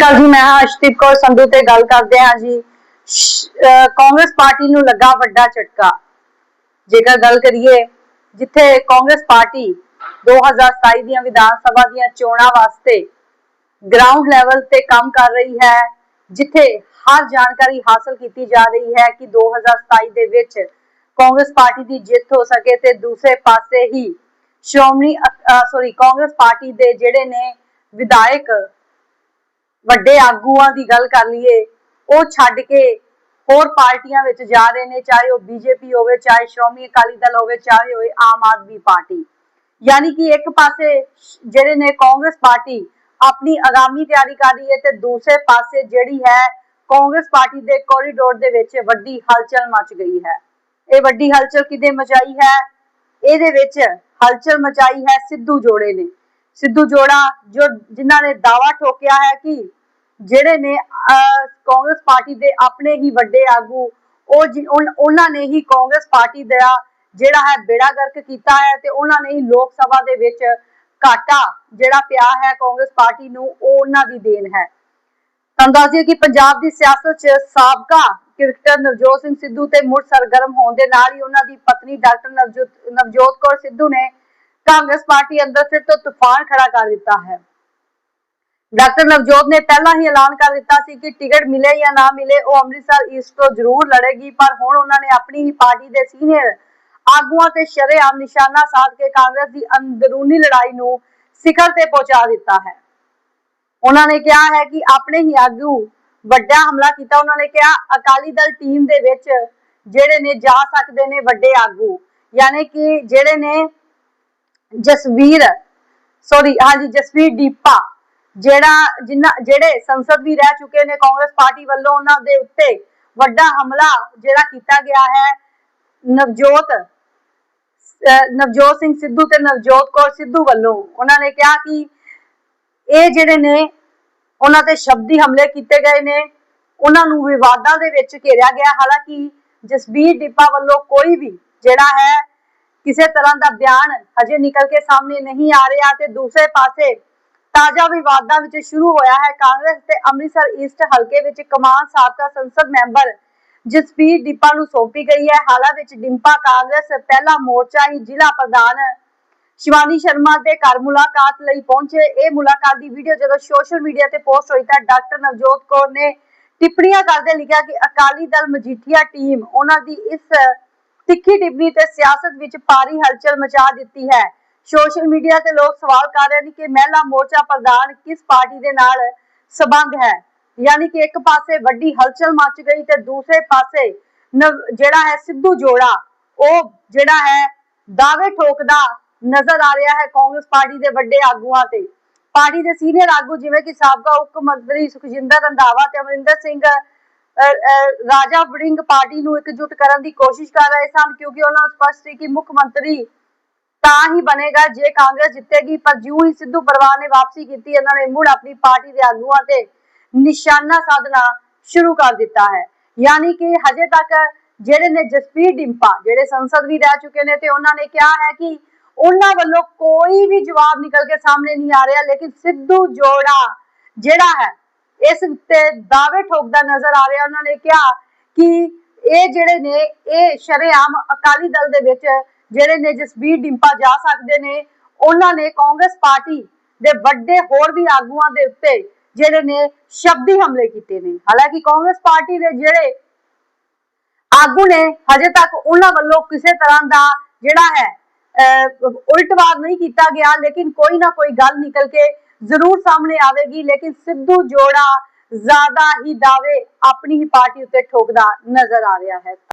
ਅਕਾਲ ਜੀ ਮੈਂ ਹਾਂ ਅਸ਼ਦੀਪ ਕੌਰ ਸੰਧੂ ਤੇ ਗੱਲ ਕਰਦੇ ਹਾਂ ਜੀ। ਕਾਂਗਰਸ ਪਾਰਟੀ ਨੂੰ ਲੱਗਾ ਵੱਡਾ ਝਟਕਾ। ਜੇਕਰ ਗੱਲ ਕਰੀਏ, ਜਿੱਥੇ ਕਾਂਗਰਸ ਪਾਰਟੀ 2027 ਦੀਆਂ ਵਿਧਾਨ ਸਭਾ ਦੀਆਂ ਚੋਣਾਂ ਵਾਸਤੇ ਗਰਾਊਂਡ ਲੈਵਲ ਤੇ ਕੰਮ ਕਰ ਰਹੀ ਹੈ, ਜਿੱਥੇ ਹਰ ਜਾਣਕਾਰੀ ਹਾਸਲ ਕੀਤੀ ਜਾ ਰਹੀ ਹੈ ਕਿ 2027 ਦੇ ਵਿੱਚ ਕਾਂਗਰਸ ਪਾਰਟੀ ਦੀ ਜਿੱਤ ਹੋ ਸਕੇ ਤੇ ਦੂਸਰੇ ਪਾਸੇ ਹੀ ਸ਼੍ਰੋਮਣੀ ਸੌਰੀ ਕਾਂਗਰਸ ਪਾਰਟੀ ਦੇ ਜਿਹੜੇ ਨੇ ਵਿਧਾਇਕ ਵੱਡੇ ਆਗੂਆਂ ਦੀ ਗੱਲ ਕਰ ਲਈਏ, ਉਹ ਛੱਡ ਕੇ ਹੋਰ ਪਾਰਟੀਆਂ ਵਿੱਚ ਜਾ ਰਹੇ ਨੇ, ਚਾਹੇ ਉਹ ਬੀਜੇਪੀ ਹੋਵੇ, ਚਾਹੇ ਸ਼੍ਰੋਮਣੀ ਅਕਾਲੀ ਦਲ ਹੋਵੇ, ਚਾਹੇ ਹੋਏ ਆਮ ਆਦਮੀ ਪਾਰਟੀ। ਯਾਨੀ ਕਿ ਇੱਕ ਪਾਸੇ ਜਿਹੜੇ ਨੇ ਕਾਂਗਰਸ ਪਾਰਟੀ ਆਪਣੀ ਆਗਾਮੀ ਤਿਆਰੀ ਕਰ ਰਹੀ ਹੈ ਤੇ ਦੂਸਰੇ ਪਾਸੇ ਜਿਹੜੀ ਹੈ ਕਾਂਗਰਸ ਪਾਰਟੀ ਦੇ ਕੋਰੀਡੋਰ ਦੇ ਵਿੱਚ ਵੱਡੀ ਹਲਚਲ ਮਚ ਗਈ ਹੈ। ਇਹ ਵੱਡੀ ਹਲਚਲ ਕਿਤੇ ਮਚਾਈ ਹੈ? ਇਹਦੇ ਵਿੱਚ ਹਲਚਲ ਮਚਾਈ ਹੈ ਸਿੱਧੂ ਜੋੜੇ ਨੇ। ਸਿੱਧੂ ਜੋੜਾ, ਜੋ ਜਿਨ੍ਹਾਂ ਨੇ ਦਾਵਾ ਠੋਕਿਆ ਹੈ ਕਿ ਜਿਹੜੇ ਨੇ ਕਾਂਗਰਸ ਪਾਰਟੀ ਦੇ ਆਪਣੇ ਹੀ ਵੱਡੇ ਆਗੂ, ਉਹ ਉਹਨਾਂ ਨੇ ਹੀ ਕਾਂਗਰਸ ਪਾਰਟੀ ਦਾ ਜਿਹੜਾ ਹੈ ਬੇੜਾ ਗਰਕ ਕੀਤਾ ਹੈ ਤੇ ਉਹਨਾਂ ਨੇ ਹੀ ਲੋਕ ਸਭਾ ਦੇ ਵਿੱਚ ਘਾਟਾ ਜਿਹੜਾ ਪਿਆ ਹੈ ਕਾਂਗਰਸ ਪਾਰਟੀ ਨੂੰ, ਉਹ ਉਹਨਾਂ ਦੀ ਦੇਣ ਹੈ। ਤੁਹਾਨੂੰ ਦੱਸ ਦਈਏ ਕਿ ਪੰਜਾਬ ਦੀ ਸਿਆਸਤ 'ਚ ਸਾਬਕਾ ਕ੍ਰਿਕਟਰ ਨਵਜੋਤ ਸਿੰਘ ਸਿੱਧੂ ਤੇ ਮੁੜ ਸਰਗਰਮ ਹੋਣ ਦੇ ਨਾਲ ਹੀ ਉਹਨਾਂ ਦੀ ਪਤਨੀ ਡਾਕਟਰ ਨਵਜੋਤ ਨਵਜੋਤ ਕੌਰ ਸਿੱਧੂ ਨੇ ਕਾਂਗਰਸ ਪਾਰਟੀ ਅੰਦਰ ਫਿਰ ਤੋਂ ਤੂਫਾਨ ਖੜਾ ਕਰ ਦਿੱਤਾ ਹੈ। ਡਾਕਟਰ ਨਵਜੋਤ ਨੇ ਪਹਿਲਾਂ ਹੀ ਐਲਾਨ ਕਰ ਦਿੱਤਾ ਸੀ ਕਿ ਟਿਕਟ ਮਿਲੇ ਜਾਂ ਨਾ ਮਿਲੇ, ਉਹ ਅੰਮ੍ਰਿਤਸਰ ਈਸਟ ਤੋਂ ਜ਼ਰੂਰ ਲੜੇਗੀ, ਪਰ ਹੁਣ ਉਹਨਾਂ ਨੇ ਆਪਣੀ ਹੀ ਪਾਰਟੀ ਦੇ ਸੀਨੀਅਰ ਆਗੂਆਂ ਤੇ ਸ਼ਰੇਆਮ ਨਿਸ਼ਾਨਾ ਸਾਧ ਕੇ ਕਾਂਗਰਸ ਦੀ ਅੰਦਰੂਨੀ ਲੜਾਈ ਨੂੰ ਸਿਖਰ ਤੇ ਪਹੁੰਚਾ ਦਿੱਤਾ ਹੈ। ਉਹਨਾਂ ਨੇ ਕਿਹਾ ਹੈ ਕਿ ਆਪਣੇ ਹੀ ਆਗੂ ਵੱਡਾ ਹਮਲਾ ਕੀਤਾ। ਉਹਨਾਂ ਨੇ ਕਿਹਾ, ਅਕਾਲੀ ਦਲ ਟੀਮ ਦੇ ਵਿੱਚ ਜਿਹੜੇ ਨੇ ਜਾ ਸਕਦੇ ਨੇ ਵੱਡੇ ਆਗੂ, ਯਾਨੀ ਕਿ ਜਿਹੜੇ ਨੇ ਜਸਵੀਰ ਸੌਰੀ ਹਾਂਜੀ ਜਸਵੀਰ ਦੀਪਾ, ਜਿਹੜਾ ਜਿਨ੍ਹਾਂ ਜਿਹੜੇ ਸੰਸਦ ਵੀ ਰਹਿ ਚੁੱਕੇ ਨੇ ਕਾਂਗਰਸ ਪਾਰਟੀ ਵੱਲੋਂ ਉਹਨਾਂ ਦੇ ਉੱਤੇ ਵੱਡਾ ਹਮਲਾ ਜਿਹੜਾ ਕੀਤਾ ਗਿਆ ਹੈ, ਨਵਜੋਤ ਨਵਜੋਤ ਸਿੰਘ ਸਿੱਧੂ ਤੇ ਨਵਜੋਤ ਕੌਰ ਸਿੱਧੂ ਵੱਲੋਂ। ਉਹਨਾਂ ਨੇ ਕਿਹਾ ਕਿ ਇਹ ਜਿਹੜੇ ਨੇ, ਉਹਨਾਂ ਤੇ ਸ਼ਬਦੀ ਹਮਲੇ ਕੀਤੇ ਗਏ ਨੇ। ਉਹਨਾਂ ਨੂੰ ਵਿਵਾਦਾਂ ਦੇ ਵਿੱਚ ਘੇਰਿਆ ਗਿਆ। ਹਾਲਾਂਕਿ ਜਸਬੀਰ ਡਿੱਪਾ ਵੱਲੋਂ ਕੋਈ ਵੀ ਜਿਹੜਾ ਹੈ ਕਿਸੇ ਤਰ੍ਹਾਂ ਦਾ ਬਿਆਨ ਹਜੇ ਨਿਕਲ ਕੇ ਸਾਹਮਣੇ ਨਹੀਂ ਆ ਰਿਹਾ ਤੇ ਦੂਸਰੇ ਪਾਸੇ ਤਾਜ਼ਾ ਵਿਵਾਦਾਂ ਵਿੱਚ ਸ਼ੁਰੂ ਹੋਇਆ ਹੈ। ਕਾਂਗਰਸ ਤੇ ਅੰਮ੍ਰਿਤਸਰ ਈਸਟ ਹਲਕੇ ਵਿੱਚ ਕਮਾਨ ਸਾਬਕਾ ਸੰਸਦ ਮੈਂਬਰ ਜਸਬੀਰ ਡਿੱਪਾ ਨੂੰ ਸੌਂਪੀ ਗਈ ਹੈ। ਹਾਲਾਂ ਵਿੱਚ ਡਿੰਪਾ ਕਾਂਗਰਸ ਪਹਿਲਾ ਮੋਰਚਾ ਹੀ ਜ਼ਿਲ੍ਹਾ ਪ੍ਰਧਾਨ ਸ਼ਿਵਾਨੀ ਸ਼ਰਮਾ ਦੇ ਘਰ ਮੁਲਾਕਾਤ ਲਈ ਪਹੁੰਚੇ। ਇਹ ਮੁਲਾਕਾਤ ਦੀ ਵੀਡੀਓ ਜਦੋਂ ਸੋਸ਼ਲ ਮੀਡੀਆ ਤੇ ਪੋਸਟ ਹੋਈ ਤਾਂ ਡਾਕਟਰ ਨਵਜੋਤ ਕੌਰ ਨੇ ਟਿੱਪਣੀਆਂ ਕਰਦੇ ਲਿਖਿਆ ਕਿ ਅਕਾਲੀ ਦਲ ਮਜੀਠੀਆ ਟੀਮ ਉਹਨਾਂ ਦੀ ਇਸ ਤਿੱਖੀ ਟਿੱਪਣੀ ਤੇ ਸਿਆਸਤ ਵਿੱਚ ਭਾਰੀ ਹਲਚਲ ਮਚਾ ਦਿੱਤੀ ਹੈ। ਸੋਸ਼ਲ ਮੀਡੀਆ ਤੇ ਲੋਕ ਸਵਾਲ ਕਰ ਰਹੇ ਨੇ ਕਿ ਮਹਿਲਾ ਮੋਰਚਾ ਪ੍ਰਧਾਨ ਕਿਸ ਪਾਰਟੀ ਦੇ ਨਾਲ ਸਬੰਧ ਹੈ? ਯਾਨੀ ਕਿ ਇੱਕ ਪਾਸੇ ਵੱਡੀ ਹਲਚਲ ਮਚ ਗਈ ਤੇ ਦੂਸਰੇ ਪਾਸੇ ਜਿਹੜਾ ਹੈ ਸਿੱਧੂ ਜੋੜਾ, ਉਹ ਜਿਹੜਾ ਹੈ ਦਾਅਵੇ ਠੋਕਦਾ ਨਜ਼ਰ ਆ ਰਿਹਾ ਹੈ ਕਾਂਗਰਸ ਪਾਰਟੀ ਦੇ ਵੱਡੇ ਆਗੂਆਂ ਤੇ। ਪਾਰਟੀ ਦੇ ਸੀਨੀਅਰ ਆਗੂ ਜਿਵੇਂ ਕਿ ਸਾਬਕਾ ਉਪ ਮੰਤਰੀ ਸੁਖਜਿੰਦਰ ਰੰਧਾਵਾ ਤੇ ਅਮਰਿੰਦਰ ਸਿੰਘ ਰਾਜਾ ਵੜਿੰਗ ਪਾਰਟੀ ਨੂੰ ਇਕਜੁੱਟ ਕਰਨ ਦੀ ਕੋਸ਼ਿਸ਼ ਕਰ ਰਹੇ ਸਨ, ਕਿਉਂਕਿ ਉਹਨਾਂ ਨੂੰ ਸਪਸ਼ਟ ਸੀ ਕਿ ਮੁੱਖ ਮੰਤਰੀ ਤਾਂ ਹੀ ਬਣੇਗਾ, ਜੇ ਕਾਂਗਰਸ ਜਿੱਤੇਗੀ, ਪਰ ਜਿਉਂ ਹੀ ਸਿੱਧੂ ਪਰਿਵਾਰ ਨੇ ਵਾਪਸੀ ਕੀਤੀ, ਇਹਨਾਂ ਨੇ ਮੁੜ ਆਪਣੀ ਪਾਰਟੀ ਦੇ ਆਗੂਆਂ ਤੇ ਨਿਸ਼ਾਨਾ ਸਾਧਨਾ ਸ਼ੁਰੂ ਕਰ ਦਿੱਤਾ ਹੈ। ਯਾਨੀ ਕਿ ਹਜੇ ਤੱਕ ਜਿਹੜੇ ਨੇ ਜਸਪੀਰ ਡਿੰਪਾ, ਜਿਹੜੇ ਸੰਸਦ ਵੀ ਰਹਿ ਚੁੱਕੇ ਨੇ, ਤੇ ਉਹਨਾਂ ਨੇ ਕਿਹਾ ਹੈ ਕਿ ਉਹਨਾਂ ਵੱਲੋਂ ਕੋਈ ਵੀ ਜਵਾਬ ਨਿਕਲ ਕੇ ਸਾਹਮਣੇ ਨਹੀਂ ਆ ਰਿਹਾ, ਲੇਕਿਨ ਸਿੱਧੂ ਜੋੜਾ ਜਿਹੜਾ ਹੈ ਇਸ ਉੱਤੇ ਦਾਅਵੇ ਠੋਕਦਾ ਨਜ਼ਰ ਆ ਰਿਹਾ। ਉਹਨਾਂ ਨੇ ਕਿਹਾ ਕਿ ਇਹ ਜਿਹੜੇ ਨੇ ਇਹ ਸ਼ਰੇਆਮ ਅਕਾਲੀ ਦਲ ਦੇ ਵਿੱਚ ਜਿਹੜੇ ਨੇ ਜਸਬੀਰ ਡਿੰਪਾ ਜਾ ਸਕਦੇ ਨੇ ਉਹਨਾਂ ਨੇ ਕਾਂਗਰਸ ਪਾਰਟੀ ਦੇ ਵੱਡੇ ਹੋਰ ਵੀ ਆਗੂਆਂ ਦੇ ਉੱਤੇ ਜਿਹੜੇ ਨੇ ਸ਼ਬਦੀ ਹਮਲੇ ਕੀਤੇ ਨੇ। ਹਾਲਾਂਕਿ ਕਾਂਗਰਸ ਪਾਰਟੀ ਦੇ ਜਿਹੜੇ ਆਗੂ ਨੇ ਹਜੇ ਤੱਕ ਉਹਨਾਂ ਵੱਲੋਂ ਕਿਸੇ ਤਰ੍ਹਾਂ ਦਾ ਜਿਹੜਾ ਹੈ ਅਹ, ਉਲਟਵਾਰ ਨਹੀਂ ਕੀਤਾ ਗਿਆ ਲੇਕਿਨ ਕੋਈ ਨਾ ਕੋਈ ਗੱਲ ਨਿਕਲ ਕੇ ਜ਼ਰੂਰ ਸਾਹਮਣੇ ਆਵੇਗੀ, ਲੇਕਿਨ ਸਿੱਧੂ ਜੋੜਾ ਜ਼ਿਆਦਾ ਹੀ ਦਾਅਵੇ ਆਪਣੀ ਹੀ ਪਾਰਟੀ ਉੱਤੇ ਠੋਕਦਾ ਨਜ਼ਰ ਆ ਰਿਹਾ ਹੈ।